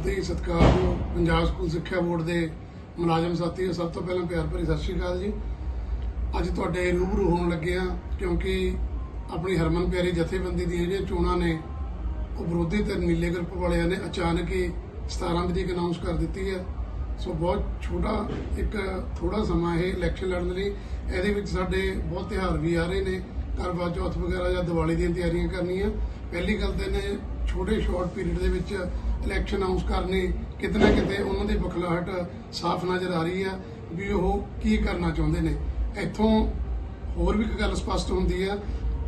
ਬਹੁਤ ਹੀ ਸਤਿਕਾਰਯੋਗ ਪੰਜਾਬ ਸਕੂਲ ਸਿੱਖਿਆ ਬੋਰਡ ਦੇ ਮੁਲਾਜ਼ਮ ਸਾਥੀਓ ਸਭ ਤੋਂ ਪਹਿਲਾਂ ਪਿਆਰ ਭਰੀ ਸਤਿ ਸ਼੍ਰੀ ਅਕਾਲ ਜੀ। ਅੱਜ ਤੁਹਾਡੇ ਰੂਬਰੂ ਹੋਣ ਲੱਗੇ ਆ ਕਿਉਂਕਿ ਆਪਣੀ ਹਰਮਨ ਪਿਆਰੀ ਜਥੇਬੰਦੀ ਦੀਆਂ ਜਿਹੜੀਆਂ ਚੋਣਾਂ ਨੇ, ਉਹ ਵਿਰੋਧੀ ਧਿਰ ਨੀਲੇ ਗਰੁੱਪ ਵਾਲਿਆਂ ਨੇ ਅਚਾਨਕ ਹੀ 17 ਤਰੀਕ ਅਨਾਉਂਸ ਕਰ ਦਿੱਤੀ ਹੈ। ਸੋ ਬਹੁਤ ਛੋਟਾ ਇੱਕ ਥੋੜਾ ਸਮਾਂ ਇਹ ਇਲੈਕਸ਼ਨ ਲੜਨ ਲਈ। ਇਹਦੇ ਵਿੱਚ ਸਾਡੇ ਬਹੁਤ ਤਿਉਹਾਰ ਵੀ ਆ ਰਹੇ ਨੇ। ਕਰਵਾ ਚੌਥ ਵਗੈਰਾ ਜਾਂ ਦੀਵਾਲੀ ਦੀਆਂ ਤਿਆਰੀਆਂ ਕਰਨੀਆਂ। ਪਹਿਲੀ ਗੱਲ ਤਾਂ ਇਹਨੇ ਛੋਟੇ ਸ਼ਾਰਟ ਪੀਰੀਅਡ ਦੇ ਵਿੱਚ ਇਲੈਕਸ਼ਨ ਅਨਾਉਂਸ ਕਰਨੇ, ਕਿਤੇ ਨਾ ਕਿਤੇ ਉਹਨਾਂ ਦੀ ਬਖਲਾਹਟ ਸਾਫ਼ ਨਜ਼ਰ ਆ ਰਹੀ ਆ ਵੀ ਉਹ ਕੀ ਕਰਨਾ ਚਾਹੁੰਦੇ ਨੇ। ਇੱਥੋਂ ਹੋਰ ਵੀ ਇੱਕ ਗੱਲ ਸਪਸ਼ਟ ਹੁੰਦੀ ਆ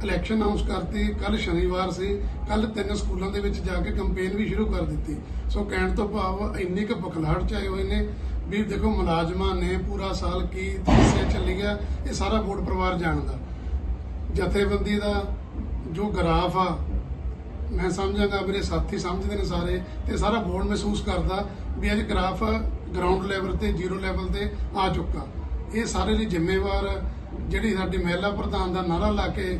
ਇਲੈਕਸ਼ਨ ਅਨਾਉਂਸ ਕਰਤੀ ਕੱਲ ਸ਼ਨੀਵਾਰ ਸੀ ਕੱਲ ਤਿੰਨ ਸਕੂਲਾਂ ਦੇ ਵਿੱਚ ਜਾ ਕੇ ਕੈਂਪੇਨ ਵੀ ਸ਼ੁਰੂ ਕਰ ਦਿੱਤੀ। ਸੋ ਕਹਿਣ ਤੋਂ ਭਾਵ ਇੰਨੀ ਕੁ ਬਖਲਾਹਟ ਚ ਆਏ ਹੋਏ ਨੇ ਵੀ ਦੇਖੋ ਮੁਲਾਜ਼ਮਾਂ ਨੇ ਪੂਰਾ ਸਾਲ ਕੀ ਦੱਸਿਆ ਚੱਲੀ ਗਿਆ ਇਹ ਸਾਰਾ ਵੋਟ ਪਰਿਵਾਰ ਜਾਣਦਾ। ਜਥੇਬੰਦੀ ਦਾ ਜੋ ਗ੍ਰਾਫ ਆ ਮੈਂ ਸਮਝਾਂਗਾ ਮੇਰੇ ਸਾਥੀ ਸਮਝਦੇ ਨੇ ਸਾਰੇ ਤੇ ਸਾਰਾ ਬੋਰਡ ਮਹਿਸੂਸ ਕਰਦਾ ਵੀ ਅੱਜ ਗ੍ਰਾਫ ਗਰਾਊਂਡ ਲੈਵਲ ਤੇ ਜ਼ੀਰੋ ਲੈਵਲ ਤੇ ਆ ਚੁੱਕਾ। ਇਹ ਸਾਰੇ ਲਈ ਜ਼ਿੰਮੇਵਾਰ ਜਿਹੜੀ ਸਾਡੀ ਮਹਿਲਾ ਪ੍ਰਧਾਨ ਦਾ ਨਾਰਾ ਲਾ ਕੇ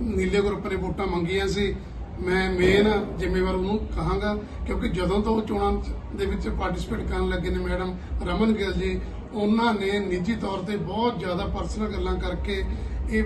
ਨੀਲੇ ਗਰੁੱਪ ਨੇ ਵੋਟਾਂ ਮੰਗੀਆਂ ਸੀ, ਮੈਂ ਮੇਨ ਜ਼ਿੰਮੇਵਾਰ ਉਹਨੂੰ ਕਹਾਂਗਾ ਕਿਉਂਕਿ ਜਦੋਂ ਤੋਂ ਉਹ ਚੋਣਾਂ ਦੇ ਵਿੱਚ ਪਾਰਟਿਸਿਪੇਟ ਕਰਨ ਲੱਗੇ ਨੇ ਮੈਡਮ ਰਮਨ ਗਿੱਲ ਜੀ, ਉਹਨਾਂ ਨੇ ਨਿੱਜੀ ਤੌਰ ਤੇ ਬਹੁਤ ਜ਼ਿਆਦਾ ਪਰਸਨਲ ਗੱਲਾਂ ਕਰਕੇ ਇਹ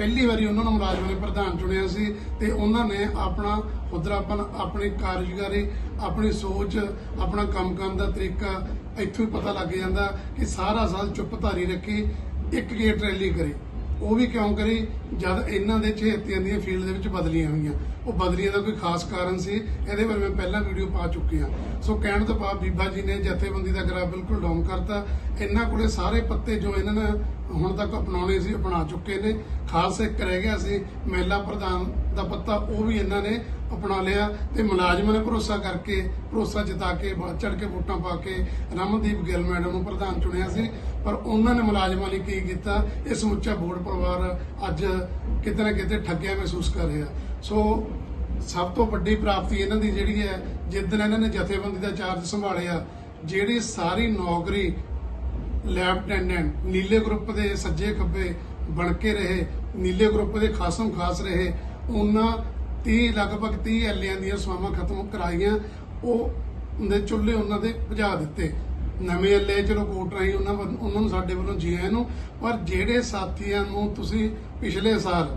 ਪਹਿਲੀ ਵਾਰੀ ਉਹਨਾਂ ਨੂੰ ਮੁਲਾਜ਼ਮਾਂ ਨੇ ਪ੍ਰਧਾਨ ਚੁਣਿਆ ਸੀ ਤੇ ਉਹਨਾਂ ਨੇ ਆਪਣਾ ਹੁਦਰਾਪਨ ਆਪਣੀ ਕਾਰਜਕਾਰੀ, ਆਪਣੀ ਸੋਚ, ਆਪਣਾ ਕੰਮ ਕਰਨ ਦਾ ਤਰੀਕਾ ਇੱਥੋਂ ਹੀ ਪਤਾ ਲੱਗ ਜਾਂਦਾ ਕਿ ਸਾਰਾ ਸਾਲ ਚੁੱਪ ਧਾਰੀ ਰੱਖੀ, ਇੱਕ ਗੇਟ ਰੈਲੀ ਕਰੇ। ਉਹ ਵੀ ਕਿਉਂ ਕਰੀ? ਜਦ ਇਹਨਾਂ ਦੇ ਚਹੇਤਿਆਂ ਦੀਆਂ ਫੀਲਡ ਦੇ ਵਿੱਚ ਬਦਲੀਆਂ ਹੋਈਆਂ। ਉਹ ਬਦਲੀਆਂ ਦਾ ਕੋਈ ਖਾਸ ਕਾਰਨ ਸੀ? ਇਹਦੇ ਬਾਰੇ ਮੈਂ ਪਹਿਲਾਂ ਵੀਡੀਓ ਪਾ ਚੁੱਕੀ ਹਾਂ। ਸੋ ਕਹਿਣ ਤੋਂ ਬਾਅਦ ਬੀਬਾ ਜੀ ਨੇ ਜਥੇਬੰਦੀ ਦਾ ਗ੍ਰਾਫ ਬਿਲਕੁਲ ਡਾਊਨ ਕਰਤਾ। ਇਹਨਾਂ ਕੋਲੇ ਸਾਰੇ ਪੱਤੇ ਜੋ ਇਹਨਾਂ ਨੇ ਹੁਣ ਤੱਕ ਅਪਣਾਉਣੇ ਸੀ, ਅਪਣਾ ਚੁੱਕੇ ਨੇ। ਖਾਸ ਇੱਕ ਰਹਿ ਗਿਆ ਸੀ। ਮਹਿਲਾ ਪ੍ਰਧਾਨ ਦਾ ਪੱਤਾ ਉਹ ਵੀ ਇਹਨਾਂ ਨੇ ਅਪਣਾ ਲਿਆ ਤੇ ਮੁਲਾਜ਼ਮਾਂ ਨੇ ਭਰੋਸਾ ਕਰਕੇ, ਭਰੋਸਾ ਜਿਤਾ ਕੇ ਚੜ ਕੇ ਵੋਟਾਂ ਪਾ ਕੇ ਰਮਨਦੀਪ ਗਿੱਲ ਮੈਡਮ ਨੂੰ ਪ੍ਰਧਾਨ ਚੁਣਿਆ ਸੀ। ਪਰ ਉਹਨਾਂ ਨੇ ਮੁਲਾਜ਼ਮਾਂ ਲਈ ਕੀ ਕੀਤਾ? ਇਹ ਸਮੁੱਚਾ ਬੋਰਡ ਪਰਿਵਾਰ ਅੱਜ ਕਿਤੇ ਨਾ ਕਿਤੇ ਠੱਗਿਆ ਮਹਿਸੂਸ ਕਰ ਰਿਹਾ। ਸੋ ਸਭ ਤੋਂ ਵੱਡੀ ਪ੍ਰਾਪਤੀ ਇਹਨਾਂ ਦੀ ਜਿਹੜੀ ਹੈ ਜਿੱਦਣ ਇਹਨਾਂ ਨੇ ਜਥੇਬੰਦੀ ਦਾ ਚਾਰਜ ਸੰਭਾਲਿਆ, ਜਿਹੜੀ ਸਾਰੀ ਨੌਕਰੀ ਲੈਫਟੀਨੈਂਟ ਨੀਲੇ ਗਰੁੱਪ ਦੇ ਸੱਜੇ ਖੱਬੇ ਬਣ ਕੇ ਰਹੇ, ਨੀਲੇ ਗਰੁੱਪ ਦੇ ਖਾਸਮ ਖਾਸ ਰਹੇ, ਉਹਨਾਂ 30 ਲਗਭਗ 30 ਐਲਿਆਂ ਦੀਆਂ ਸਵਾਵਾਂ ਖਤਮ ਕਰਾਈਆਂ, ਉਹ ਦੇ ਚੁੱਲ੍ਹੇ ਉਹਨਾਂ ਦੇ ਭਜਾ ਦਿੱਤੇ। ਨਵੇਂ ਐਲੇ ਚਲੋ ਕੋਟ ਰਾਹੀਂ ਉਹਨਾਂ ਵੱਲ- ਉਹਨਾਂ ਨੂੰ ਸਾਡੇ ਵੱਲੋਂ ਜੀ ਆਇਆਂ ਨੂੰ। ਪਰ ਜਿਹੜੇ ਸਾਥੀਆਂ ਨੂੰ ਤੁਸੀਂ ਪਿਛਲੇ ਸਾਲ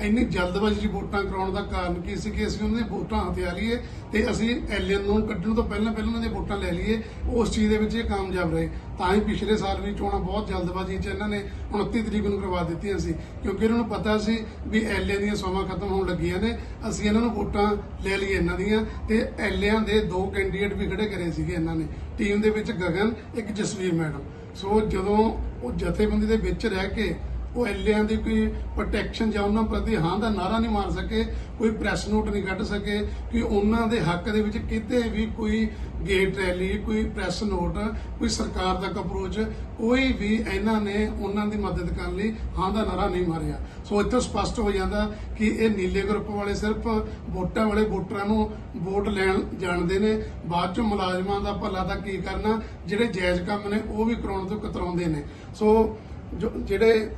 ਇੰਨੀ ਜਲਦਬਾਜ਼ੀ 'ਚ ਵੋਟਾਂ ਕਰਾਉਣ ਦਾ ਕਾਰਨ ਕੀ ਸੀ ਕਿ ਅਸੀਂ ਉਹਨਾਂ ਦੀਆਂ ਵੋਟਾਂ ਹਥਿਆ ਲਈਏ ਤੇ ਅਸੀਂ ਐਲੀਅਨ ਨੂੰ ਕੱਢਣ ਤੋਂ ਪਹਿਲਾਂ ਪਹਿਲਾਂ ਉਹਨਾਂ ਦੀਆਂ ਵੋਟਾਂ ਲੈ ਲਈਏ, ਉਸ ਚੀਜ਼ ਦੇ ਵਿੱਚ ਇਹ ਕਾਮਯਾਬ ਰਹੇ। ਤਾਂ ਹੀ ਪਿਛਲੇ ਸਾਲ ਵੀ ਚੋਣਾਂ ਬਹੁਤ ਜਲਦਬਾਜ਼ੀ 'ਚ ਇਹਨਾਂ ਨੇ 29 ਤਰੀਕ ਨੂੰ ਕਰਵਾ ਦਿੱਤੀਆਂ ਸੀ, ਕਿਉਂਕਿ ਇਹਨਾਂ ਨੂੰ ਪਤਾ ਸੀ ਵੀ ਐਲੀਅਨ ਦੀਆਂ ਸਮਾਂ ਖਤਮ ਹੋਣ ਲੱਗੀਆਂ ਨੇ, ਅਸੀਂ ਇਹਨਾਂ ਨੂੰ ਵੋਟਾਂ ਲੈ ਲਈਏ ਇਹਨਾਂ ਦੀਆਂ ਤੇ ਐਲਿਆਂ ਦੇ ਦੋ ਕੈਂਡੀਡੇਟ ਵੀ ਖੜੇ ਕਰੇ ਸੀਗੇ ਇਹਨਾਂ ਨੇ। ਟੀਮ ਦੇ ਵਿੱਚ ਗਗਨ, ਇੱਕ ਜਸਵੀਰ ਮੈਡਮ। ਸੋ ਜਦੋਂ ਉਹ ਜਥੇਬੰਦੀ ਦੇ ਵਿੱਚ ਰਹਿ ਕੇ ਉਹ ਐਲਿਆਂ ਦੀ ਕੋਈ ਪ੍ਰੋਟੈਕਸ਼ਨ ਜਾਂ ਉਹਨਾਂ ਪ੍ਰਤੀ ਹਾਂ ਦਾ ਨਾਰਾ ਨਹੀਂ ਮਾਰ ਸਕੇ, ਕੋਈ ਪ੍ਰੈਸ ਨੋਟ ਨਹੀਂ ਕੱਢ ਸਕੇ ਕਿ ਉਹਨਾਂ ਦੇ ਹੱਕ ਦੇ ਵਿੱਚ ਕਿਤੇ ਵੀ ਕੋਈ ਗੇਟ ਰੈਲੀ ਕੋਈ ਪ੍ਰੈਸ ਨੋਟ ਕੋਈ ਸਰਕਾਰ ਤੱਕ ਅਪਰੋਚ ਕੋਈ ਵੀ ਇਹਨਾਂ ਨੇ ਉਹਨਾਂ ਦੀ ਮਦਦ ਕਰਨ ਲਈ ਹਾਂ ਦਾ ਨਾਰਾ ਨਹੀਂ ਮਾਰਿਆ। ਸੋ ਇੱਥੋਂ ਸਪਸ਼ਟ ਹੋ ਜਾਂਦਾ ਕਿ ਇਹ ਨੀਲੇ ਗਰੁੱਪ ਵਾਲੇ ਸਿਰਫ ਵੋਟਾਂ ਵਾਲੇ ਵੋਟਰਾਂ ਨੂੰ ਵੋਟ ਲੈਣ ਜਾਣਦੇ ਨੇ। ਬਾਅਦ 'ਚੋਂ ਮੁਲਾਜ਼ਮਾਂ ਦਾ ਭਲਾ ਤਾਂ ਕੀ ਕਰਨਾ, ਜਿਹੜੇ ਜਾਇਜ਼ ਕੰਮ ਨੇ ਉਹ ਵੀ ਕਰਾਉਣ ਤੋਂ ਕਤਰਾਉਂਦੇ ਨੇ। ਸੋ ਜੋ ਜਿਹੜੇ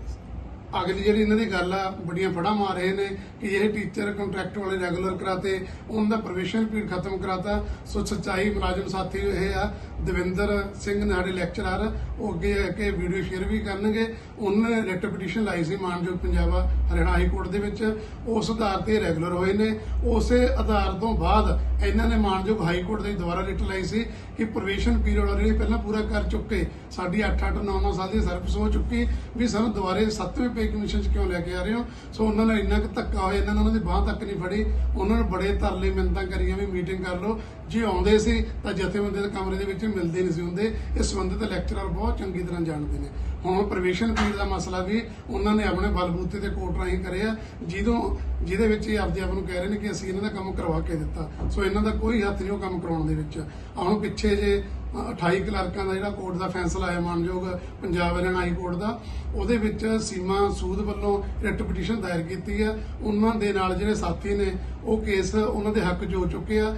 ਅਗਲੀ ਜਿਹੜੀ ਇਹਨਾਂ ਦੀ ਗੱਲ ਆ ਬੜੀਆਂ ਫੜਾ ਮਾਰ ਰਹੇ ਨੇ ਕਿ ਇਹ ਟੀਚਰ ਕੰਟਰੈਕਟ ਵਾਲੇ ਰੈਗੂਲਰ ਕਰਾਤੇ ਉਹਨਾਂ ਦਾ ਪ੍ਰੋਵੀਜ਼ਨ ਪੀਰੀਅਡ ਖਤਮ ਕਰਾਤਾ। ਸੋ ਸੱਚਾਈ ਮੁਲਾਜ਼ਮ ਸਾਥੀ ਇਹ ਆ, ਦਵਿੰਦਰ ਸਿੰਘ ਨੇ ਸਾਡੇ ਲੈਕਚਰਰ ਉਹ ਅੱਗੇ ਆ ਕੇ ਵੀਡੀਓ ਸ਼ੇਅਰ ਵੀ ਕਰਨਗੇ। ਉਹਨਾਂ ਨੇ ਰਿਟ ਪਟੀਸ਼ਨ ਲਾਈ ਸੀ ਮਾਨਯੋਗ ਪੰਜਾਬ ਹਰਿਆਣਾ ਹਾਈ ਕੋਰਟ ਦੇ ਵਿੱਚ। ਉਸ ਆਧਾਰ ਤੇ ਰੈਗੂਲਰ ਹੋਏ ਨੇ। ਉਸੇ ਆਧਾਰ ਤੋਂ ਬਾਅਦ ਇਹਨਾਂ ਨੇ ਮਾਨਯੋਗ ਹਾਈ ਕੋਰਟ ਦੇ ਦੁਆਰਾ ਰਿਟ ਲਾਈ ਸੀ ਕਿ ਪ੍ਰੋਵੀਜ਼ਨ ਪੀਰੀਅਡ ਵਾਲੀ ਪਹਿਲਾਂ ਪੂਰਾ ਕਰ ਚੁੱਕੇ। ਸਾਡੀ 8-8 9-9 ਸਾਲ ਦੀ ਸਰਵਿਸ ਹੋ ਚੁੱਕੀ ਵੀ ਸਾਨੂੰ ਦੁਬਾਰੇ 7ਵੇਂ ਪੇ ਕਮਿਸ਼ਨ ਚ ਕਿਉਂ ਲੈ ਕੇ ਆ ਰਹੇ ਹੋ? ਸੋ ਉਹਨਾਂ ਨਾਲ ਇੰਨਾ ਕੁ ਧੱਕਾ ਹੋਇਆ, ਇਹਨਾਂ ਨੇ ਉਹਨਾਂ ਦੀ ਬਾਹ ਤੱਕ ਨਹੀਂ ਫੜੀ। ਉਹਨਾਂ ਨੇ ਬੜੇ ਤਰਲੇ ਮਿੰਤਾਂ ਕਰੀਆਂ ਵੀ ਮੀਟਿੰਗ ਕਰ ਲਓ। ਜੇ ਆਉਂਦੇ ਸੀ ਤਾਂ ਜਥੇਬੰਦੀ ਦੇ ਕਮਰੇ ਦੇ ਵਿੱਚ ਮਿਲਦੇ ਨਹੀਂ ਸੀ ਹੁੰਦੇ। ਇਹ ਸੰਬੰਧਿਤ ਲੈਕਚਰਰ ਬਹੁਤ ਚੰਗੀ ਤਰ੍ਹਾਂ ਜਾਣਦੇ ਨੇ। ਹੁਣ ਪ੍ਰਵੇਸ਼ਨ ਪੀਰੀਅਡ ਦਾ ਮਸਲਾ ਵੀ ਉਹਨਾਂ ਨੇ ਆਪਣੇ ਬਲਬੂਤੇ ਤੇ ਕੋਰਟ ਰਾਹੀਂ ਕਰਿਆ ਜਿਹਦੋਂ ਜਿਹਦੇ ਵਿੱਚ ਇਹ ਆਪਦੇ ਆਪ ਨੂੰ ਕਹਿ ਰਹੇ ਨੇ ਕਿ ਅਸੀਂ ਇਹਨਾਂ ਦਾ ਕੰਮ ਕਰਵਾ ਕੇ ਦਿੱਤਾ। ਸੋ ਇਹਨਾਂ ਦਾ ਕੋਈ ਹੱਥ ਨਹੀਂ ਉਹ ਕੰਮ ਕਰਾਉਣ ਦੇ ਵਿੱਚ। ਹੁਣ ਪਿੱਛੇ ਜੇ ਅ, 28 ਕਲਰਕਾਂ ਦਾ ਜਿਹੜਾ ਕੋਰਟ ਦਾ ਫੈਸਲਾ ਆਇਆ ਮਾਨਯੋਗ ਪੰਜਾਬ ਹਰਿਆਣਾ ਹਾਈ ਕੋਰਟ ਦਾ ਉਹਦੇ ਵਿੱਚ ਸੀਮਾ ਸੂਦ ਵੱਲੋਂ ਰਿਟ ਪਟੀਸ਼ਨ ਦਾਇਰ ਕੀਤੀ ਆ। ਉਹਨਾਂ ਦੇ ਨਾਲ ਜਿਹੜੇ ਸਾਥੀ ਨੇ ਉਹ ਕੇਸ ਉਹਨਾਂ ਦੇ ਹੱਕ 'ਚ ਹੋ ਚੁੱਕੇ ਆ।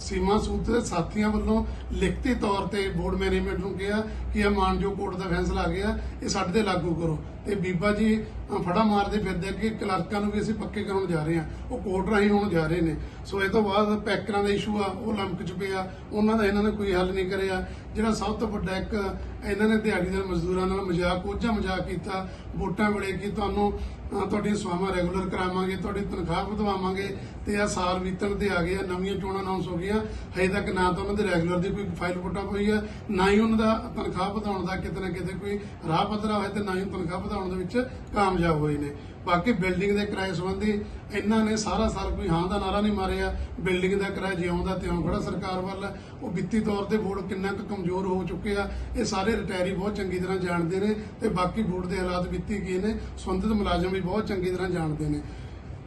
ਸੀਮਾ ਸੂਦ ਦੇ ਸਾਥੀਆਂ ਵੱਲੋਂ ਲਿਖਤੀ ਤੌਰ ਤੇ ਬੋਰਡ ਮੈਨੇਜਮੈਂਟ ਨੂੰ ਕਿਹਾ ਕਿ ਇਹ ਮਾਨਯੋਗ ਕੋਰਟ ਦਾ ਫੈਸਲਾ ਆ ਗਿਆ, ਇਹ ਸਾਡੇ ਤੇ ਲਾਗੂ ਕਰੋ। ਤੇ ਬੀਬਾ ਜੀ ਫੜਾ ਮਾਰਦੇ ਫਿਰਦੇ ਕਿ ਕਲਰਕਾਂ ਨੂੰ ਵੀ ਅਸੀਂ ਪੱਕੇ ਕਰਾਉਣ ਜਾ ਰਹੇ ਹਾਂ। ਉਹ ਕੋਰਟ ਰਾਹੀਂ ਹੋਣ ਜਾ ਰਹੇ ਨੇ। ਸੋ ਇਹ ਤੋਂ ਬਾਅਦ ਪੈਕਰਾਂ ਦਾ ਇਸ਼ੂ ਆ, ਉਹ ਲੰਮਕ ਚ ਪਿਆ। ਉਹਨਾਂ ਦਾ ਇਹਨਾਂ ਨੇ ਕੋਈ ਹੱਲ ਨਹੀਂ ਕਰਿਆ। ਜਿਹੜਾ ਸਭ ਤੋਂ ਵੱਡਾ ਇੱਕ, ਇਹਨਾਂ ਨੇ ਦਿਹਾੜੀਦਾਰ ਮਜ਼ਦੂਰਾਂ ਨਾਲ ਮਜ਼ਾਕ ਕੋਝਾ ਮਜ਼ਾਕ ਕੀਤਾ। ਵੋਟਾਂ ਵੇਲੇ ਕਿ ਤੁਹਾਨੂੰ ਤੁਹਾਡੀਆਂ ਸੇਵਾਵਾਂ ਰੈਗੂਲਰ ਕਰਾਵਾਂਗੇ, ਤੁਹਾਡੀ ਤਨਖਾਹ ਵਧਵਾਵਾਂਗੇ ਤੇ ਆ ਸਾਲ ਬੀਤਣ ਤੇ ਆ ਗਿਆ ਨਵੀਆਂ ਚੋਣਾਂ ਅਨਾਉਂਸ ਹੋ ਗਈਆਂ। ਹਜੇ ਤੱਕ ਨਾ ਤਾਂ ਉਹਨਾਂ ਦੇ ਰੈਗੂਲਰ ਦੀ ਕੋਈ ਫਾਈਲ ਫੋਟਾ ਪਈ ਆ, ਨਾ ਹੀ ਉਹਨਾਂ ਦਾ ਤਨਖਾਹ ਵਧਾਉਣ ਦਾ ਕਿਤੇ ਨਾ ਕਿਤੇ ਕੋਈ ਰਾਹ ਪੱਧਰਾ ਹੋਇਆ ਤੇ ਨਾ ਹੀ ਤਨਖਾਹ ਵਧਾਉਣ ਦੇ ਵਿੱਚ ਕਾਮਯਾਬ ਹੋਏ ਨੇ। ਬਾਕੀ ਬਿਲਡਿੰਗ ਦੇ ਕਿਰਾਏ ਸੰਬੰਧੀ ਇਹਨਾਂ ਨੇ ਸਾਰਾ ਸਾਲ ਕੋਈ ਹਾਂ ਦਾ ਨਾਰਾ ਨਹੀਂ ਮਾਰਿਆ। ਬਿਲਡਿੰਗ ਦਾ ਕਿਰਾਇਆ ਜਿਉਂ ਦਾ ਤਿਉਂ ਖੜਾ ਸਰਕਾਰ ਵੱਲ। ਉਹ ਵਿੱਤੀ ਤੌਰ ਤੇ ਬੋਰਡ ਕਿੰਨਾ ਕੁ ਕਮਜ਼ੋਰ ਹੋ ਚੁੱਕੇ ਆ। ਇਹ ਸਾਰੇ ਰਿਟਾਇਰੀ ਬਹੁਤ ਚੰਗੀ ਤਰ੍ਹਾਂ ਜਾਣਦੇ ਨੇ ਤੇ ਬਾਕੀ ਬੋਰਡ ਦੇ ਹਾਲਾਤ ਵਿੱਤੀ ਕੀ ਨੇ, ਸੰਬੰਧਿਤ ਮੁਲਾਜ਼ਮ ਵੀ ਬਹੁਤ ਚੰਗੀ ਤਰ੍ਹਾਂ ਜਾਣਦੇ ਨੇ।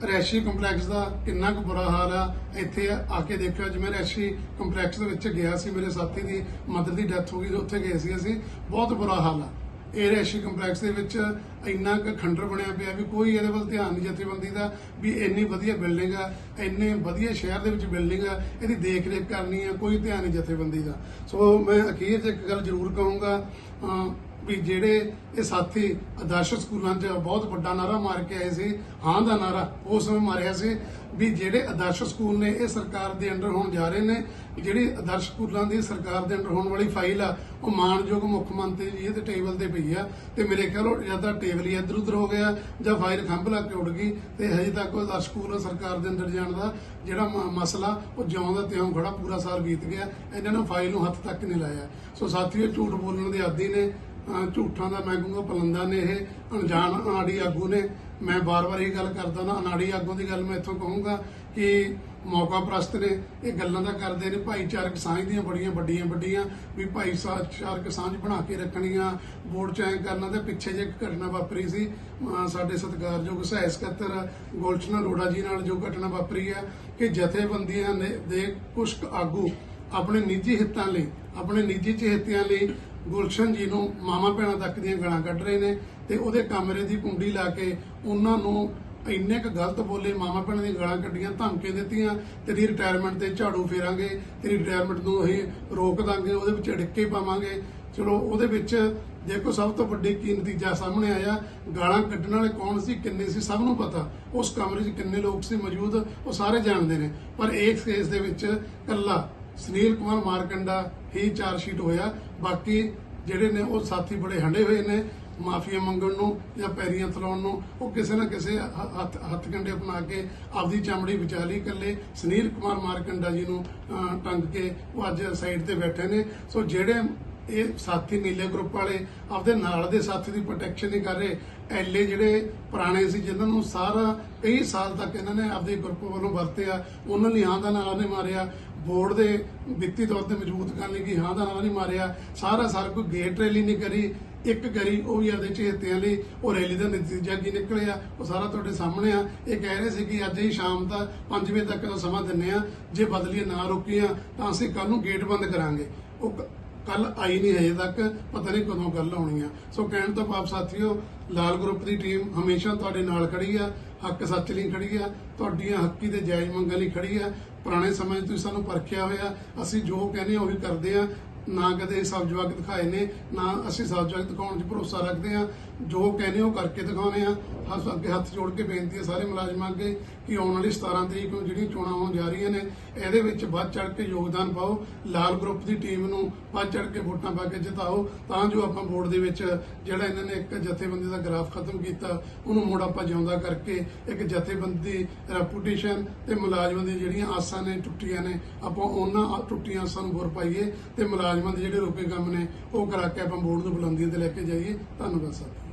ਰੈਸ਼ੀ ਕੰਪਲੈਕਸ ਦਾ ਕਿੰਨਾ ਕੁ ਬੁਰਾ ਹਾਲ ਆ। ਇੱਥੇ ਆ ਕੇ ਦੇਖਿਆ ਜਿਵੇਂ ਰੈਸ਼ੀ ਕੰਪਲੈਕਸ ਦੇ ਵਿੱਚ ਗਿਆ ਸੀ, ਮੇਰੇ ਸਾਥੀ ਦੀ ਮਦਰ ਦੀ ਡੈਥ ਹੋ ਗਈ ਉੱਥੇ ਗਏ ਸੀ ਅਸੀਂ। ਬਹੁਤ ਬੁਰਾ ਹਾਲ ਆ। ਇਹ ਰੈਸ਼ੀ ਕੰਪਲੈਕਸ ਦੇ ਵਿੱਚ ਇੰਨਾ ਕੁ ਖੰਡਰ ਬਣਿਆ ਪਿਆ ਵੀ ਕੋਈ ਇਹਦੇ ਵੱਲ ਧਿਆਨ ਨਹੀਂ ਜਥੇਬੰਦੀ ਦਾ, ਵੀ ਇੰਨੀ ਵਧੀਆ ਬਿਲਡਿੰਗ ਆ, ਇੰਨੇ ਵਧੀਆ ਸ਼ਹਿਰ ਦੇ ਵਿੱਚ ਬਿਲਡਿੰਗ ਆ, ਇਹਦੀ ਦੇਖ ਰੇਖ ਕਰਨੀ ਆ, ਕੋਈ ਧਿਆਨ ਨਹੀਂ ਜਥੇਬੰਦੀ ਦਾ। ਸੋ ਮੈਂ ਅਖੀਰ 'ਚ ਇੱਕ ਗੱਲ ਜ਼ਰੂਰ ਕਹੂੰਗਾ ਵੀ ਜਿਹੜੇ ਇਹ ਸਾਥੀ ਆਦਰਸ਼ ਸਕੂਲਾਂ 'ਚ ਬਹੁਤ ਵੱਡਾ ਨਾਰਾ ਮਾਰ ਕੇ ਆਏ ਸੀ, ਹਾਂ ਦਾ ਨਾਰਾ ਉਸ ਸਮੇਂ ਮਾਰਿਆ ਸੀ, ਵੀ ਜਿਹੜੇ ਆਦਰਸ਼ ਸਕੂਲ ਨੇ ਇਹ ਸਰਕਾਰ ਦੇ ਅੰਡਰ ਹੋਣ ਜਾ ਰਹੇ ਨੇ, ਜਿਹੜੀ ਆਦਰਸ਼ ਸਕੂਲਾਂ ਦੀ ਸਰਕਾਰ ਦੇ ਅੰਡਰ ਹੋਣ ਵਾਲੀ ਫਾਈਲ ਆ, ਉਹ ਮਾਨਯੋਗ ਮੁੱਖ ਮੰਤਰੀ ਜੀ ਦੇ ਟੇਬਲ ਤੇ ਪਈ ਆ, ਤੇ ਮੇਰੇ ਖਿਆਲ ਉਹ ਜਾਂ ਤਾਂ ਟੇਬਲ ਹੀ ਇੱਧਰ ਉੱਧਰ ਹੋ ਗਿਆ, ਜਾਂ ਫਾਈਲ ਖੰਭ ਲਾ ਕੇ ਉੱਡ ਗਈ, ਤੇ ਹਜੇ ਤੱਕ ਉਹ ਆਦਰਸ਼ ਸਕੂਲ ਸਰਕਾਰ ਦੇ ਅੰਦਰ ਜਾਣ ਦਾ ਜਿਹੜਾ ਮਸਲਾ, ਉਹ ਜਿਉਂ ਦਾ ਤਿਉਂ ਖੜਾ ਪੂਰਾ ਸਾਲ ਬੀਤ ਗਿਆ, ਇਹਨਾਂ ਨੇ ਫਾਈਲ ਨੂੰ ਹੱਥ ਤੱਕ ਨਹੀਂ ਲਾਇਆ। ਸੋ ਸਾਥੀਓ ਝੂਠ ਬੋਲਣ ਦੇ ਆਦੀ ਨੇ ਝੂਠਾਂ ਦਾ ਮੈਂ ਕਹੂੰਗਾ ਪਲੰਦਾ ਨੇ ਇਹ, ਅਣਜਾਣ ਅਨਾੜੀ ਆਗੂ ਨੇ। ਮੈਂ ਬਾਰ-ਬਾਰ ਇਹ ਗੱਲ ਕਰਦਾ ਨਾ, ਅਨਾੜੀ ਆਗੂ ਦੀ ਗੱਲ ਮੈਂ ਇੱਥੋਂ ਕਹੂੰਗਾ ਕਿ ਮੌਕਾ ਪ੍ਰਸਤ ਨੇ। ਇਹ ਗੱਲਾਂ ਦਾ ਕਰਦੇ ਨੇ ਭਾਈਚਾਰਕ ਸਾਂਝ ਦੀਆਂ ਬੜੀਆਂ ਵੱਡੀਆਂ ਵੱਡੀਆਂ, ਵੀ ਭਾਈਚਾਰਕ ਸਾਂਝ ਬਣਾ ਕੇ ਰੱਖਣੀਆਂ। ਵੋਟ ਚੈਂ ਕਰਨਾ ਤੇ ਪਿੱਛੇ ਜੇ ਘਟਨਾ ਵਾਪਰੀ ਸੀ ਸਾਡੇ ਸਤਿਕਾਰਯੋਗ ਸਹਾਇਕ ਸਕੱਤਰ ਗੁਲਸ਼ਨ ਅਰੋੜਾ ਜੀ ਨਾਲ ਜੋ ਘਟਨਾ ਵਾਪਰੀ ਹੈ ਕਿ ਜਥੇਬੰਦੀਆਂ ਦੇ ਕੁਝ ਆਗੂ ਆਪਣੇ ਨਿੱਜੀ ਹਿੱਤਾਂ ਲਈ, ਆਪਣੇ ਨਿੱਜੀ ਚਹੇਤਿਆਂ ਲਈ ਗੁਲਸ਼ਨ ਜੀ ਨੂੰ ਮਾਮਾ ਭੈਣਾਂ ਤੱਕ ਦੀਆਂ ਗਾਲਾਂ ਕੱਢ ਰਹੇ ਨੇ ਤੇ ਉਹਦੇ ਕਮਰੇ ਦੀ ਕੁੰਡੀ ਲਾ ਕੇ ਉਹਨਾਂ ਨੂੰ ਇੰਨੇ ਕ ਗਲਤ ਬੋਲੇ ਮਾਮਾ ਭੈਣਾਂ ਦੀਆਂ ਗਾਲਾਂ ਕੱਢੀਆਂ, ਧਮਕੀਆਂ ਦਿੱਤੀਆਂ ਤੇਰੀ ਰਿਟਾਇਰਮੈਂਟ ਤੇ ਝਾੜੂ ਫੇਰਾਂਗੇ ਤੇਰੀ ਰਿਟਾਇਰਮੈਂਟ ਨੂੰ ਅਸੀਂ ਰੋਕ ਦਾਂਗੇ, ਉਹਦੇ ਵਿੱਚ ਅੜਿੱਕੇ ਪਾਵਾਂਗੇ। ਚਲੋ ਉਹਦੇ ਵਿੱਚ ਦੇਖੋ ਸਭ ਤੋਂ ਵੱਡੀ ਕੀ ਨਤੀਜਾ ਸਾਹਮਣੇ ਆਇਆ, ਗਾਲਾਂ ਕੱਢਣ ਵਾਲੇ ਕੌਣ ਸੀ, ਕਿੰਨੇ ਸੀ, ਸਭ ਨੂੰ ਪਤਾ। ਉਸ ਕਮਰੇ 'ਚ ਕਿੰਨੇ ਲੋਕ ਸੀ ਮੌਜੂਦ, ਉਹ ਸਾਰੇ ਜਾਣਦੇ ਨੇ। ਪਰ ਇਸ ਕੇਸ ਦੇ ਵਿੱਚ ਇਕੱਲਾ ਸੁਨੀਲ ਕੁਮਾਰ ਮਾਰਕੰਡਾ ਹੀ ਚਾਰ ਸ਼ੀਟ ਹੋਇਆ। ਬਾਕੀ ਜਿਹੜੇ ਨੇ ਉਹ ਸਾਥੀ ਬੜੇ ਹੰਡੇ ਹੋਏ ਨੇ, ਮਾਫੀਆ ਮੰਗਣ ਨੂੰ ਜਾਂ ਪੈਰੀਆਂ ਥਲਾਉਣ ਨੂੰ, ਉਹ ਕਿਸੇ ਨਾ ਕਿਸੇ ਹੱਥ ਹੱਥ ਕੰਡੇ ਅਪਣਾ ਕੇ ਆਪਦੀ ਚਮੜੀ ਬਚਾ ਲਈ ਇਕੱਲੇ। ਸੁਨੀਲ ਕੁਮਾਰ ਮਾਰਕੰਡਾ ਜੀ ਨੂੰ ਟੰਗ ਕੇ ਉਹ ਅੱਜ ਸਾਈਡ ਤੇ ਬੈਠੇ ਨੇ। ਸੋ ਜਿਹੜੇ ਇਹ ਸਾਥੀ ਨੀਲੇ ਗਰੁੱਪ ਵਾਲੇ ਆਪਦੇ ਨਾਲ ਦੇ ਸਾਥੀ ਦੀ ਪ੍ਰੋਟੈਕਸ਼ਨ ਨਹੀਂ ਕਰ ਰਹੇ। ਐਲੇ ਜਿਹੜੇ ਪੁਰਾਣੇ ਸੀ, ਜਿਨ੍ਹਾਂ ਨੂੰ ਸਾਰਾ ਕਈ ਸਾਲ ਤੱਕ ਇਹਨਾਂ ਨੇ ਆਪਦੇ ਗਰੁੱਪ ਵੱਲੋਂ ਵਰਤਿਆ, ਉਹਨਾਂ ਲਈ ਹਾਂ ਦਾ ਨਾਲ ਨਹੀਂ ਮਾਰਿਆ। ਬੋਰਡ ਦੇ ਵਿੱਤੀ ਤੌਰ ਤੇ ਮਜ਼ਬੂਤ ਕਰਨ ਲਈ ਕਿ ਹਾਂ ਦਾ ਨਾਰਾ ਨਹੀਂ ਮਾਰਿਆ। ਸਾਰਾ ਸਾਰ ਕੋਈ ਗੇਟ ਰੈਲੀ ਨਹੀਂ ਕਰੀ, ਇੱਕ ਕਰੀ, ਉਹ ਵੀ ਆਪਦੇ ਚੇਤਿਆਂ ਲਈ ਉਹ ਰੈਲੀ ਦਾ ਨਤੀਜਾ ਕੀ ਨਿਕਲਿਆ, ਉਹ ਸਾਰਾ ਤੁਹਾਡੇ ਸਾਹਮਣੇ ਆ। ਇਹ ਕਹਿ ਰਹੇ ਸੀ ਕਿ ਅੱਜ ਹੀ ਸ਼ਾਮ ਦਾ 5 ਵਜੇ ਤੱਕ ਦਾ ਸਮਾਂ ਦਿੰਨੇ ਆ। ਜੇ ਬਦਲੀਆਂ ਨਾ ਰੁਕੀਆਂ, ਤਾਂ ਅਸੀਂ ਕੱਲ ਨੂੰ ਗੇਟ ਬੰਦ ਕਰਾਂਗੇ। ਉਹ ਕੱਲ ਆਈ ਨਹੀਂ ਹਜੇ ਤੱਕ, ਪਤਾ ਨਹੀਂ ਕਦੋਂ ਗੱਲ ਆਉਣੀ ਆ। ਸੋ ਕਹਿਣ ਤੋਂ ਭਾਵ ਸਾਥੀਓ, ਲਾਲ ਗਰੁੱਪ ਦੀ ਟੀਮ ਹਮੇਸ਼ਾ ਤੁਹਾਡੇ ਨਾਲ ਖੜੀ ਆ, ਹੱਕ ਸੱਚ ਲਈ ਖੜੀ ਆ, ਤੁਹਾਡੀਆਂ ਹੱਕੀ ਤੇ ਜਾਇਜ਼ ਮੰਗਾਂ ਲਈ ਖੜੀ ਆ। ਪੁਰਾਣੇ ਸਮੇਂ 'ਚ ਤੁਸੀਂ ਸਾਨੂੰ ਪਰਖਿਆ ਹੋਇਆ, ਅਸੀਂ ਜੋ ਕਹਿੰਦੇ ਆ ਉਹੀ ਕਰਦੇ ਆ। ਨਾ ਕਦੇ ਸਭ ਜਵਾਕ ਦਿਖਾਏ ਨੇ, ਨਾ ਅਸੀਂ ਸਬਜ਼ ਜਵਾਕ ਦਿਖਾਉਣ 'ਚ ਭਰੋਸਾ ਰੱਖਦੇ ਆ। ਜੋ ਕਹਿੰਦੇ ਉਹ ਕਰਕੇ ਦਿਖਾਉਨੇ ਆ। ਹੱਥ ਅੱਗੇ ਹੱਥ ਜੋੜ ਕੇ ਬੇਨਤੀ ਹੈ ਸਾਰੇ ਮੁਲਾਜ਼ਮਾਂ ਅੱਗੇ ਕਿ ਆਉਣ ਵਾਲੀ 17 ਤਰੀਕ ਨੂੰ ਜਿਹੜੀਆਂ ਚੋਣਾਂ ਹੋਣ ਜਾ ਰਹੀਆਂ ਨੇ, ਇਹਦੇ ਵਿੱਚ ਵੱਧ ਚੜ ਕੇ ਯੋਗਦਾਨ ਪਾਓ, ਲਾਲ ਗਰੁੱਪ ਦੀ ਟੀਮ ਨੂੰ ਵੱਧ ਚੜ ਕੇ ਵੋਟਾਂ ਪਾ ਕੇ ਜਿਤਾਓ, ਤਾਂ ਜੋ ਆਪਾਂ ਬੋਰਡ ਦੇ ਵਿੱਚ ਜਿਹੜਾ ਇਹਨਾਂ ਨੇ ਇੱਕ ਜਥੇਬੰਦੀ ਦਾ ਗ੍ਰਾਫ ਖਤਮ ਕੀਤਾ, ਉਹਨੂੰ ਮੁੜ ਆਪਾਂ ਜਿਉਂਦਾ ਕਰਕੇ ਇੱਕ ਜਥੇਬੰਦੀ ਰੈਪੂਟੇਸ਼ਨ ਤੇ ਮੁਲਾਜ਼ਮਾਂ ਦੀ ਜਿਹੜੀਆਂ ਆਸਾਂ ਨੇ, ਟੁੱਟੀਆਂ ਨੇ, ਆਪਾਂ ਉਹਨਾਂ ਟੁੱਟੀਆਂ ਆਸਾਂ ਨੂੰ ਹੋਰ ਪਾਈਏ ਤੇ ਮੁਲਾਜ਼ਮਾਂ ਦੇ ਜਿਹੜੇ ਰੋਕੇ ਕੰਮ ਨੇ, ਉਹ ਕਰਾ ਕੇ ਆਪਾਂ ਬੋਰਡ ਨੂੰ ਬੁਲੰਦੀਆਂ ਤੇ ਲੈ ਕੇ ਜਾਈਏ। ਧੰਨਵਾਦ ਸਾਹਿਬ